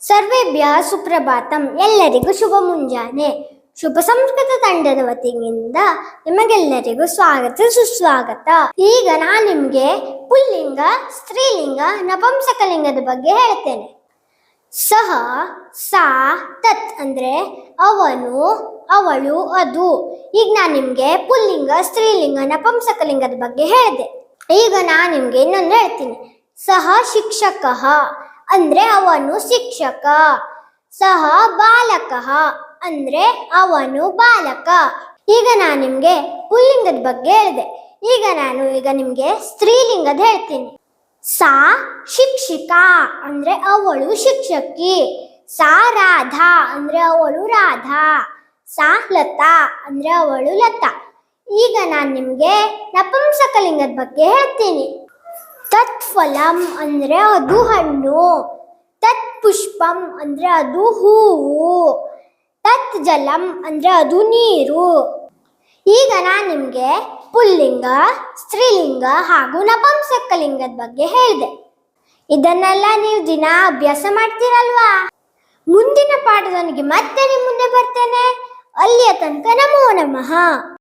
ಸರ್ವೇಭ್ಯ ಸುಪ್ರಭಾತಂ. ಎಲ್ಲರಿಗೂ ಶುಭ ಮುಂಜಾನೆ. ಶುಭ ಸಂಸ್ಕೃತ ತಂಡದ ವತಿಯಿಂದ ನಿಮಗೆಲ್ಲರಿಗೂ ಸ್ವಾಗತ ಸುಸ್ವಾಗತ. ಈಗ ನಾನು ನಿಮ್ಗೆ ಪುಲ್ಲಿಂಗ, ಸ್ತ್ರೀಲಿಂಗ, ನಪಂಸಕಲಿಂಗದ ಬಗ್ಗೆ ಹೇಳ್ತೇನೆ. ಸಹ, ಸಾ, ತತ್ ಅಂದ್ರೆ ಅವನು, ಅವಳು, ಅದು. ಈಗ ನಾನು ನಿಮ್ಗೆ ಪುಲ್ಲಿಂಗ, ಸ್ತ್ರೀಲಿಂಗ, ನಪಂಸಕಲಿಂಗದ ಬಗ್ಗೆ ಹೇಳಿದೆ. ಈಗ ನಾನು ನಿಮ್ಗೆ ಇನ್ನೊಂದು ಹೇಳ್ತೀನಿ. ಸಹ ಶಿಕ್ಷಕ. ಅಂದ್ರೆ ಅವನು ಶಿಕ್ಷಕ, ಸಹ ಬಾಲಕ, ಅಂದ್ರೆ ಅವನು ಬಾಲಕ. ಈಗ ನಾನು ನಿಮ್ಗೆ ಪುಲ್ಲಿಂಗದ ಬಗ್ಗೆ ಹೇಳಿದೆ. ಈಗ ನಾನು ಈಗ ನಿಮ್ಗೆ ಸ್ತ್ರೀಲಿಂಗದ ಹೇಳ್ತೀನಿ. ಸಾ ಶಿಕ್ಷಿಕಾ ಅಂದ್ರೆ ಅವಳು ಶಿಕ್ಷಕಿ. ಸಾ ರಾಧಾ ಅಂದ್ರೆ ಅವಳು ರಾಧಾ. ಸಾ ಲತಾ ಅಂದ್ರೆ ಅವಳು ಲತಾ. ಈಗ ನಾನು ನಿಮ್ಗೆ ನಪುಂಸಕಲಿಂಗದ ಬಗ್ಗೆ ಹೇಳ್ತೀನಿ. ತತ್ಫಲಂ ಅಂದ್ರೆ ಅದು ಹಣ್ಣು. ಪುಷ್ಪಂ ಅಂದ್ರೆ ಅದು ಹೂವು ತತ್ ಜಲಂ ಅಂದ್ರೆ ಅದು ನೀರು. ಈಗ ನಾನು ನಿಮಗೆ ಪುಲ್ಲಿಂಗ, ಸ್ತ್ರೀಲಿಂಗ ಹಾಗೂ ನಪುಂಸಕಲಿಂಗದ ಬಗ್ಗೆ ಹೇಳಿದೆ. ಇದನ್ನೆಲ್ಲ ನೀವು ದಿನ ಅಭ್ಯಾಸ ಮಾಡ್ತೀರಲ್ವಾ? ಮುಂದಿನ ಪಾಠದೊಂದಿಗೆ ಮತ್ತೆ ನಿಮ್ಮ ಮುಂದೆ ಬರ್ತೇನೆ. ಅಲ್ಲಿಯ ತನಕ ನಮೋ ನಮಃ.